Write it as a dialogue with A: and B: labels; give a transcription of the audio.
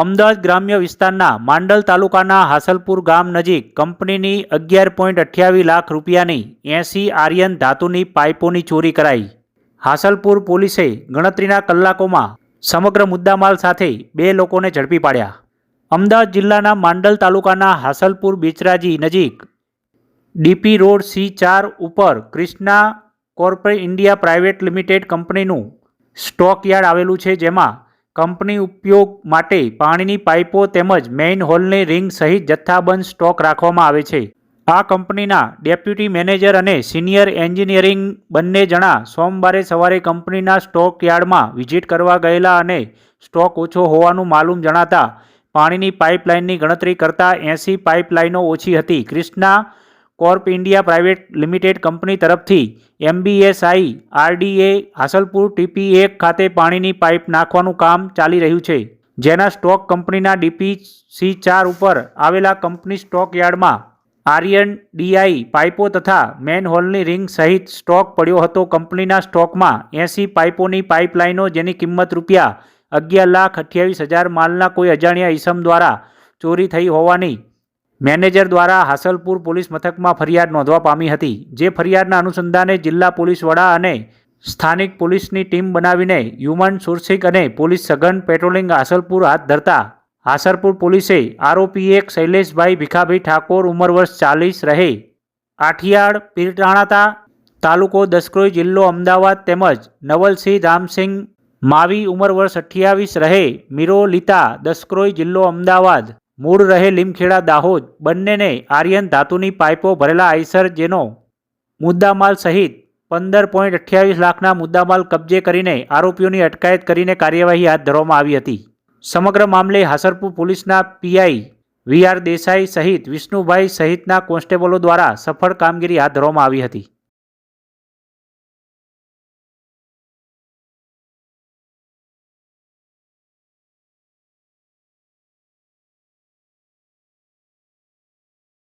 A: અમદાવાદ ગ્રામ્ય વિસ્તારના માંડલ તાલુકાના હાસલપુર ગામ નજીક કંપનીની અગિયાર પોઈન્ટ અઠ્યાવીસ લાખ રૂપિયાની એંસી આર્યન ધાતુની પાઇપોની ચોરી કરાઈ. હાસલપુર પોલીસે ગણતરીના કલાકોમાં સમગ્ર મુદ્દામાલ સાથે બે લોકોને ઝડપી પાડ્યા. અમદાવાદ જિલ્લાના માંડલ તાલુકાના હાસલપુર બેચરાજી નજીક ડીપી રોડ સી ચાર ઉપર Krishna corporate India private limited કંપનીનું સ્ટોકયાર્ડ આવેલું છે, જેમાં કંપની ઉપયોગ માટે પાણીની પાઇપો તેમજ મેઇન હોલની રિંગ સહિત જથ્થાબંધ સ્ટોક રાખવામાં આવે છે. આ કંપનીના ડેપ્યુટી મેનેજર અને સિનિયર એન્જિનિયરિંગ બંને જણા સોમવારે સવારે કંપનીના સ્ટોક યાર્ડમાં વિઝિટ કરવા ગયેલા અને સ્ટોક ઓછો હોવાનું માલુમ જણાતા પાણીની પાઇપલાઇનની ગણતરી કરતા એંસી પાઇપલાઇનો ઓછી હતી. Krishna corp India private limited company તરફથી એમબીએસઆઈ આરડીએ હાસલપુર ટીપી એક ખાતે પાણીની પાઇપ નાખવાનું કામ ચાલી રહ્યું છે. જેના સ્ટોક કંપનીના ડીપી સી ચાર ઉપર આવેલા કંપની સ્ટોક યાર્ડમાં આર્યન ડીઆઈ પાઇપો તથા મેન હોલની રિંગ સહિત સ્ટોક પડ્યો હતો. કંપનીના સ્ટોકમાં એસી પાઇપોની પાઇપલાઇનો જેની કિંમત રૂપિયા અગિયાર લાખ અઠ્યાવીસ હજાર માલના કોઈ અજાણ્યા ઈસમ દ્વારા ચોરી થઈ હોવાની મેનેજર દ્વારા હાસલપુર પોલીસ મથકમાં ફરિયાદ નોંધવા પામી હતી, જે ફરિયાદના અનુસંધાને જિલ્લા પોલીસ વડા અને સ્થાનિક પોલીસની ટીમ બનાવીને હ્યુમન સોર્સિંગ અને પોલીસ સઘન પેટ્રોલિંગ હાસલપુર હાથ ધરતા. હાસરપુર પોલીસે આરોપી એક શૈલેષભાઈ ભીખાભાઈ ઠાકોર ઉંમર વર્ષ ચાલીસ રહે. આઠિયાળ, પીરટાણાતા તાલુકો દસક્રોઈ જિલ્લો અમદાવાદ તેમજ નવલસિંહ રામસિંહ માવી ઉંમર વર્ષ અઠ્યાવીસ રહે. મીરો લીતા, દસક્રોઈ જિલ્લો અમદાવાદ. મૂળ રહે લીમખેડા દાહોદ બંનેને આર્યન ધાતુની પાઇપો ભરેલા આઈસર જેનો મુદ્દામાલ સહિત પંદર પોઈન્ટ અઠ્યાવીસ લાખના મુદ્દામાલ કબજે કરીને આરોપીઓની અટકાયત કરીને કાર્યવાહી હાથ ધરવામાં આવી હતી. સમગ્ર મામલે હાસરપુર પોલીસના પીઆઈ વી આર દેસાઈ સહિત વિષ્ણુભાઈ સહિતના કોન્સ્ટેબલો દ્વારા સફળ કામગીરી હાથ ધરવામાં આવી હતી.